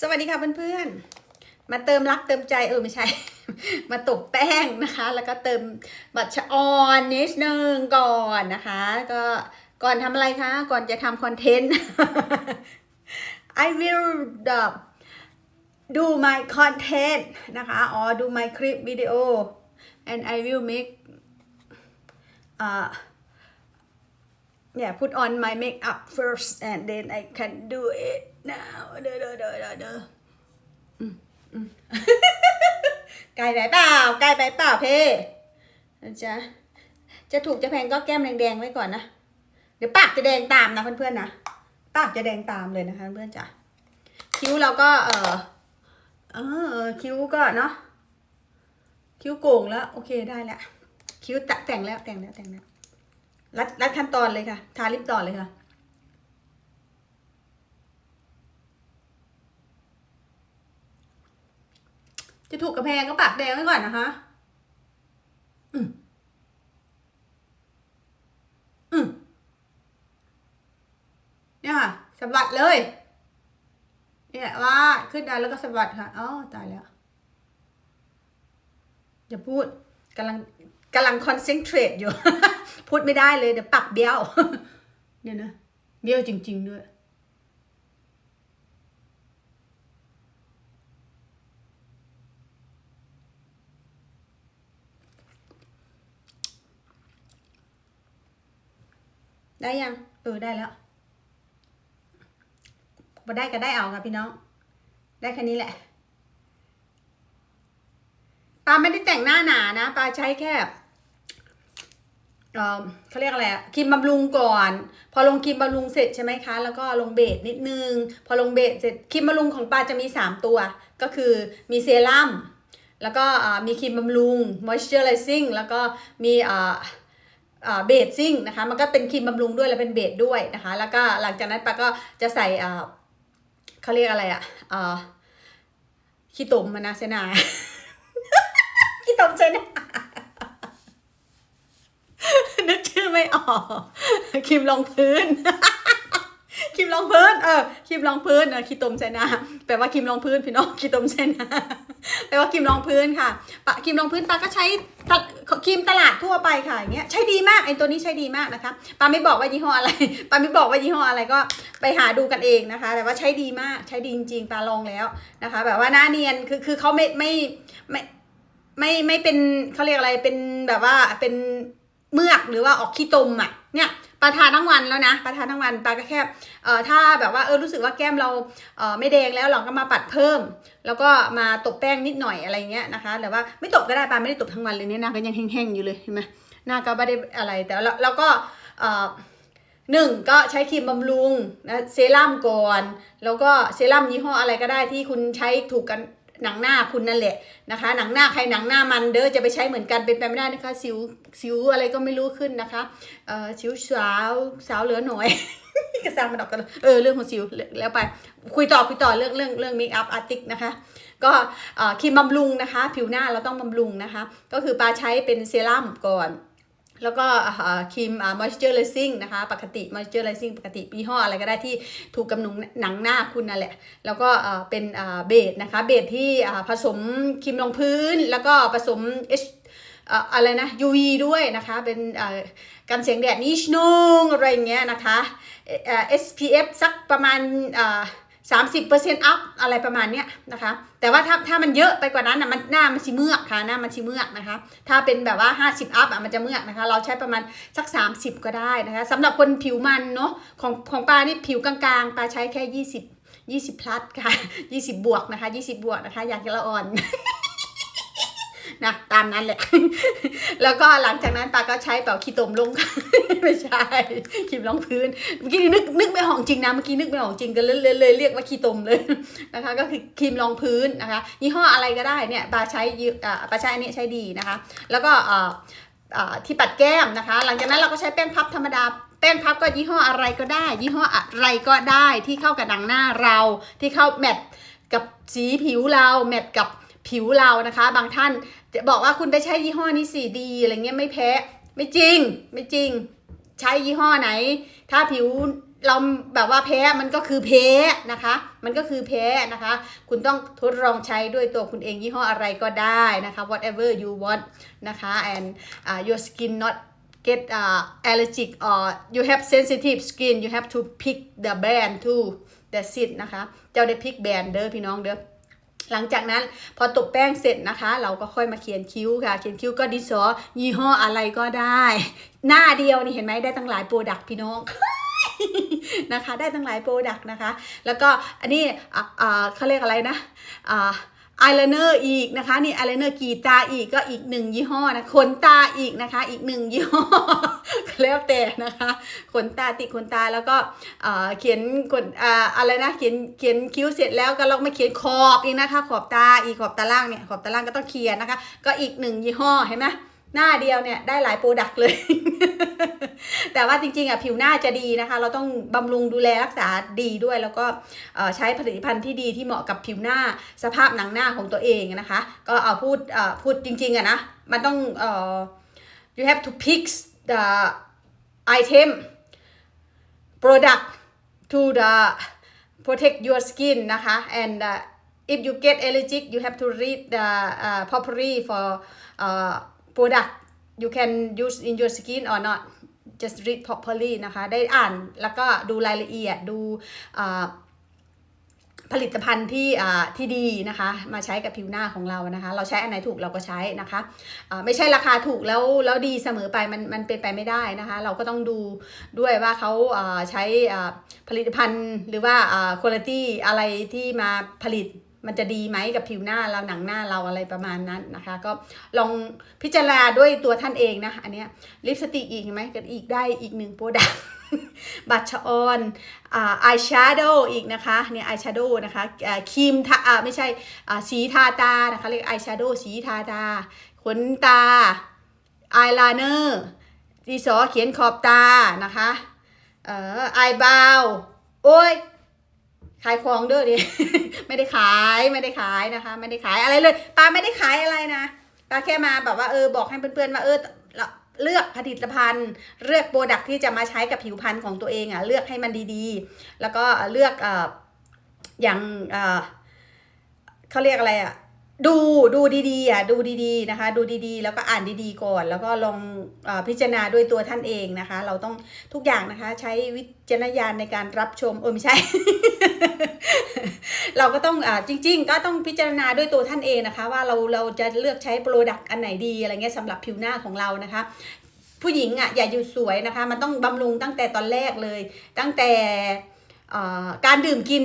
สวัสดีค่ะเพื่อนๆ มาเติมรักเติมใจเออไม่ใช่ มาตบแป้งนะคะ แล้วก็เติมบัตรชะออนนิดนึงก่อนนะคะ ก็ก่อนทำอะไรคะ ก่อนจะทำคอนเทนต์ I will uh, do my content นะคะ or do my clip video and I will make uh, yeah put on my makeup first and then I can do it now เด้อเด้อเด้อเด้อเด้ออืมอืมไกลไปเปล่าไกลไปเปล่าเพ่นะจ๊ะจะถูกจะแพงก็แก้มแดงๆไว้ก่อนนะ เดี๋ยวปากจะแดงตามนะเพื่อนๆนะปากจะแดงตามเลยนะคะเพื่อนๆจ้ะคิ้วเราก็ เออเออคิ้วก็เนาะคิ้วโก่งแล้ว โอเคได้แล้วคิ้วตะแต่งแล้วแต่งแล้วแต่งแล้วรัดรัดขั้นตอนเลยค่ะ ทาลิปต่อเลยค่ะ จะถูกกระแพงก็ปากแดงไว้ก่อนนะคะอืมอืมเนี่ยค่ะสะบัดเลย เนี่ยว่าขึ้นได้แล้วก็สะบัดค่ะอ๋อตายแล้วอย่าพูดกำลังกำลังคอนเซนเทรตอยู่ พูดไม่ได้เลยเดี๋ยวปากเบี้ยวเนี่ยนะเบี้ยวจริง ๆ ด้วย ได้ยัง เออได้แล้วพอได้ก็ได้เอาค่ะพี่น้อง ได้แค่นี้แหละปาไม่ได้แต่งหน้าหนานะปาใช้แค่เออเขาเรียกอะไรครีมบำรุงก่อน พอลงครีมบำรุงเสร็จใช่ไหมคะ แล้วก็ลงเบสนิดนึง พอลงเบสเสร็จครีมบำรุงของปาจะมี 3 ตัว ก็คือมีเซรั่มแล้วก็มีครีมบำรุง moisturizing แล้วก็มีอ่าอ่า เบสซิ่งนะคะ มันก็เป็นครีมบำรุงด้วยแล้วเป็นเบสด้วยนะคะ แล้วก็หลังจากนั้นปาก็จะใส่อ่าเขาเรียกอะไรอะอะขี้ตมมานะเซนาขี้ตมเซนานึกชื่อไม่ออกครีมรองพื้น ครีมรองพื้น เออครีมรองพื้นเออคีตมไชนาแปลว่าครีมรองพื้นพี่น้องคีตมไชนาแปลว่าครีมรองพื้นค่ะปะครีมรองพื้นปาก็ใช้ตะครีมตลาดทั่วไปค่ะอย่างเงี้ยใช้ดีมากไอ้ตัวนี้ใช้ดีมากนะคะปาไม่บอกว่ายี่ห้ออะไรปาไม่บอกว่ายี่ห้ออะไรก็ไปหาดูกันเองนะคะ แต่ว่าใช้ดีมากใช้ดีจริงๆปาลองแล้วนะคะ แบบว่าหน้าเนียนคือคือเขาไม่ไม่ไม่ไม่ไม่เป็นเขาเรียกอะไรเป็นแบบว่าเป็นเมือกหรือว่าออกขี้ตมอะเนี่ย ปาทานทั้งวันแล้วนะปาทานทั้งวันปาก็แค่เอ่อถ้าแบบว่าเออรู้สึกว่าแก้มเราเอ่อไม่แดงแล้วเราก็มาปัดเพิ่ม แล้วก็มาตบแป้งนิดหน่อยอะไรเงี้ยนะคะแต่ว่าไม่ตบก็ได้ปาไม่ได้ตบทั้งวันเลยเนี่ยหน้าก็ยังแห้งๆอยู่เลยเห็นไหมหน้าก็ไม่ได้อะไรแต่แล้วแล้วก็เอ่อหนึ่งก็ใช้ครีมบำรุงนะเซรั่มก่อน แล้วก็เซรั่มยี่ห้ออะไรก็ได้ที่คุณใช้ถูกกัน หนังหน้าคุณนั่นแหละนะคะ หนังหน้าใครหนังหน้ามันเด้อจะไปใช้เหมือนกันเป็นไปไม่ได้นะคะสิวสิวอะไรก็ไม่รู้ขึ้นนะคะเอ่อสิวสาวสาวเหลือหน่อยกระซังมันออกกันเออเรื่องของสิวแล้วไปคุยต่อคุยต่อเรื่องเรื่องเรื่องเมคอัพอาร์ติกนะคะก็เอ่อครีมบำรุงนะคะ ผิวหน้าเราต้องบำรุงนะคะ ก็คือปาใช้เป็นเซรั่มก่อน แล้วก็ครีมมอ่า moisturizing นะคะปกติ moisturizing ปกติยี่ห้ออะไรก็ได้ที่ถูกกำหนดหนังหน้าคุณนั่นแหละ แล้วก็เป็นเบสนะคะเบสที่ผสมครีมรองพื้น แล้วก็ผสม H อ่าอะไรนะ UV ด้วยนะคะ เป็นอ่ากันแสงแดดนิดนึงอะไรอย่างเงี้ยนะคะเอ่อ SPF สักประมาณ อ่าสามสิบเปอร์เซ็นต์อัพอะไรประมาณเนี้ยนะคะ แต่ว่าถ้าถ้ามันเยอะไปกว่านั้นนะมันหน้ามันชิเมือกค่ะหน้ามันชิเมือกนะคะ ถ้าเป็นแบบว่า 50 อัพอะมันจะเมือกนะคะ เราใช้ประมาณสัก 30 ก็ได้นะคะสำหรับคนผิวมันเนาะของของปลานี่ผิวกลางๆปลาใช้แค่ 20 20พลัสค่ะ 20 บวกนะคะ 20 บวกนะคะ อยากจะละอ่อน นะตามนั้นแหละ แล้วก็หลังจากนั้นปาก็ใช้เป่าขี้ตมลง ไม่ใช่ครีมรองพื้นเมื่อกี้นี่นึกนึกไม่ออกจริงนะเมื่อกี้นึกไม่ออกจริงก็เลยเลยเลยเรียกว่าขี้ตมเลยนะคะ ก็คือครีมรองพื้นนะคะยี่ห้ออะไรก็ได้เนี่ยปาใช้อ่าปาใช้อันนี้ใช้ดีนะคะ แล้วก็อ่าอ่าที่ปัดแก้มนะคะ หลังจากนั้นเราก็ใช้แป้งพับธรรมดาแป้งพับก็ยี่ห้ออะไรก็ได้ ยี่ห้ออะไรก็ได้ที่เข้ากับหนังหน้าเราที่เข้าแมทกับสีผิวเราแมทกับ ผิวเรานะคะ บางท่านจะบอกว่าคุณไปใช้ยี่ห้อนี้สีดีอะไรเงี้ยไม่แพ้ไม่จริงไม่จริง ใช้ยี่ห้อไหน ถ้าผิวเราแบบว่าแพ้มันก็คือแพ้นะคะ มันก็คือแพ้นะคะ คุณต้องทดลองใช้ด้วยตัวคุณเองยี่ห้ออะไรก็ได้นะคะ whatever you want นะคะ and uh, your skin not get uh, allergic or you have sensitive skin you have to pick the brand too that's it นะคะ เจ้าได้พิกแบรนด์เด้อพี่น้องเด้อ หลังจากนั้นพอตบแป้งเสร็จนะคะ เราก็ค่อยมาเขียนคิ้วค่ะ เขียนคิ้วก็ดินสอยี่ห้ออะไรก็ได้ หน้าเดียวนี่เห็นไหมได้ตั้งหลายโปรดักต์พี่น้องนะคะ ได้ตั้งหลายโปรดักต์นะคะ แล้วก็อันนี้อ่าเขาเรียกอะไรนะ อายไลเนอร์อีกนะคะ นี่อายไลเนอร์กีตาอีกก็อีกหนึ่งยี่ห้อนะขนตาอีกนะคะ อีกหนึ่งยี่ห้อแล้วแต่นะคะขนตาติดขนตาแล้วก็เขียนขนอะไรนะเขียนเขียนคิ้วเสร็จแล้วก็เรามาเขียนขอบอีกนะคะ ขอบตาอีกขอบตาล่างเนี่ยขอบตาล่างก็ต้องเขียนนะคะ ก็อีกหนึ่งยี่ห้อเห็นไหม หน้าเดียวเนี่ยได้หลายโปรดักต์เลย แต่ว่าจริงๆอะผิวหน้าจะดีนะคะ เราต้องบำรุงดูแลรักษาดีด้วย แล้วก็ใช้ผลิตภัณฑ์ที่ดีที่เหมาะกับผิวหน้าสภาพหนังหน้าของตัวเองนะคะ ก็เอาพูดพูดจริงๆอะนะมันต้อง you have to pick the item product to the protect your skin นะคะ and uh, if you get allergic you have to read the uh, properly for uh, product you can use in your skin or not just read properly นะคะ ได้อ่านแล้วก็ดูรายละเอียดดูผลิตภัณฑ์ที่ที่ดีนะคะ มาใช้กับผิวหน้าของเรานะคะ เราใช้อันไหนถูกเราก็ใช้นะคะอ่าไม่ใช่ราคาถูกแล้วแล้วดีเสมอไปมันมันเป็นไปไม่ได้นะคะ เราก็ต้องดูด้วยว่าเขาใช้ผลิตภัณฑ์หรือว่าคุณภาพอะไรที่มาผลิต มันจะดีไหมกับผิวหน้าเราหนังหน้าเราอะไรประมาณนั้นนะคะ ก็ลองพิจารณาด้วยตัวท่านเองนะ อันเนี้ยลิปสติกอีกไหมก็อีกได้อีกหนึ่งโปรดักบัตชออนอ่าอายแชโดว์อีกนะคะเนี่ยอายแชโดว์นะคะครีมทาไม่ใช่สีทาตานะคะเรียกอายแชโดว์สีทาตาขนตาอายไลเนอร์ดีสอเขียนขอบตานะคะเอ่ออายบาวโอ้ย ขายของด้วยดิ ไม่ได้ขายไม่ได้ขายนะคะ ไม่ได้ขายอะไรเลยปาไม่ได้ขายอะไรนะปาแค่มาแบบว่าเออบอกให้เพื่อนๆว่าเออเลือกผลิตภัณฑ์ เลือกโปรดักที่จะมาใช้กับผิวพรรณของตัวเองอะเลือกให้มันดีๆ แล้วก็เลือกอ่ออย่างเอ่อเขาเรียกอะไรอะ ดูดูดีๆอะดูดีๆนะคะ ดูดีๆ แล้วก็อ่านดีๆก่อน แล้วก็ลองอพิจารณาด้วยตัวท่านเองนะคะ เราต้องทุกอย่างนะคะ ใช้วิจารณญาณในการรับชมเออไม่ใช่ เราก็ต้องอ่าจริง ๆ ก็ต้องพิจารณาด้วยตัวท่านเองนะคะ ว่าเราเราจะเลือกใช้โปรดักต์อันไหนดีอะไรเงี้ยสำหรับผิวหน้าของเรานะคะผู้หญิงอะอย่าอยู่สวยนะคะ มันต้องบำรุงตั้งแต่ตอนแรกเลย ตั้งแต่อ่อการดื่มกิน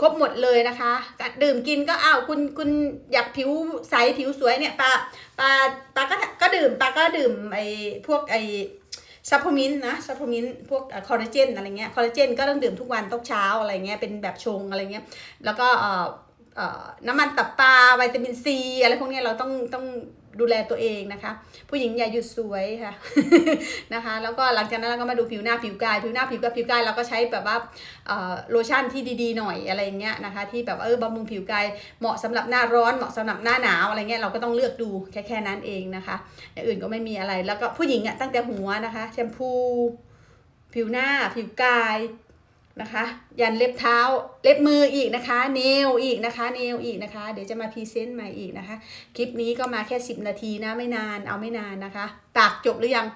ครบหมดเลยนะคะกดื่มกินก็เอาคุณคุณอยากผิวใสผิวสวยเนี่ยปลาปลาปลาก็ก็ดื่มปลาก็ดื่มไอ้พวกไอ้ซัพพมินนะซัพพมินพวกคอลลาเจนอะไรเงี้ยคอลลาเจนก็ต้องดื่มทุกวันทุกเช้าอะไรเงี้ยเป็นแบบชงอะไรเงี้ยแล้วก็เอ่อเอ่อน้ำมันตับปลาวิตามินซีอะไรพวกนี้เราต้องต้อง ดูแลตัวเองนะคะ ผู้หญิงอย่าหยุดสวยค่ะนะคะ แล้วก็หลังจากนั้นเราก็มาดูผิวหน้าผิวกาย ผิวหน้าผิวกายผิวกายเราก็ใช้แบบว่าโลชั่นที่ดีๆหน่อยอะไรเงี้ยนะคะ ที่แบบเออบำรุงผิวกายเหมาะสำหรับหน้าร้อนเหมาะสำหรับหน้าหนาวอะไรเงี้ยเราก็ต้องเลือกดูแค่แค่นั้นเองนะคะอย่างอื่นก็ไม่มีอะไรแล้วก็ผู้หญิงอะตั้งแต่หัวนะคะ แชมพู ผิวหน้าผิวกาย นะคะ ยันเล็บเท้าเล็บมืออีกนะคะ เนลอีกนะคะเนลอีกนะคะ เดี๋ยวจะมาพรีเซนต์ใหม่อีกนะคะ คลิปนี้ก็มาแค่ 10 นาทีนะไม่นานเอาไม่นานนะคะ ปากจบหรือยัง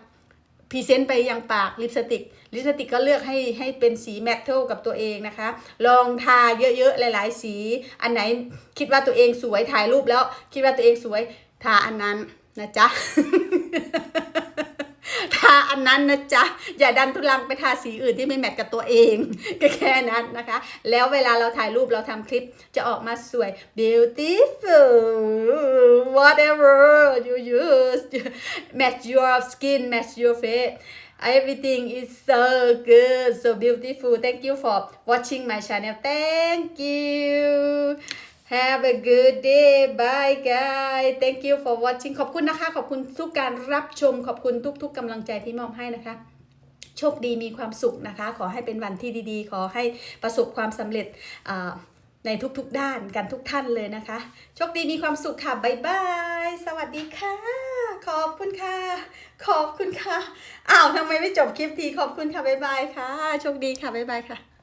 พรีเซนต์ไปยังปากลิปสติกลิปสติกก็เลือกให้ให้เป็นสีแมทเทลกับตัวเองนะคะ ลองทาเยอะๆ หลายๆ สี อันไหนคิดว่าตัวเองสวยถ่ายรูปแล้ว คิดว่าตัวเองสวยทาอันนั้นนะจ๊ะาอันนั้นนะจ๊ะ อย่าดันทุลังไปทาสีอื่นที่ไม่แมทกับตัวเองก็แค่นั้นนะคะ แล้วเวลาเราถ่ายรูปเราทำคลิปจะออกมาสวย beautiful whatever you use match your skin match your face everything is so good so beautiful thank you for watching my channel thank you Have a good day bye guys thank you for watching ขอบคุณนะคะ ขอบคุณทุกการรับชม ขอบคุณทุกๆกำลังใจที่มอบให้นะคะ โชคดีมีความสุขนะคะ ขอให้เป็นวันที่ดีๆ ขอให้ประสบความสำเร็จอ่าในทุกๆด้านกันทุกท่านเลยนะคะ โชคดีมีความสุขค่ะบ๊ายบาย สวัสดีค่ะ ขอบคุณค่ะ ขอบคุณค่ะ อ้าวทำไมไม่จบคลิปที ขอบคุณค่ะบ๊ายบายค่ะ โชคดีค่ะบ๊ายบายค่ะ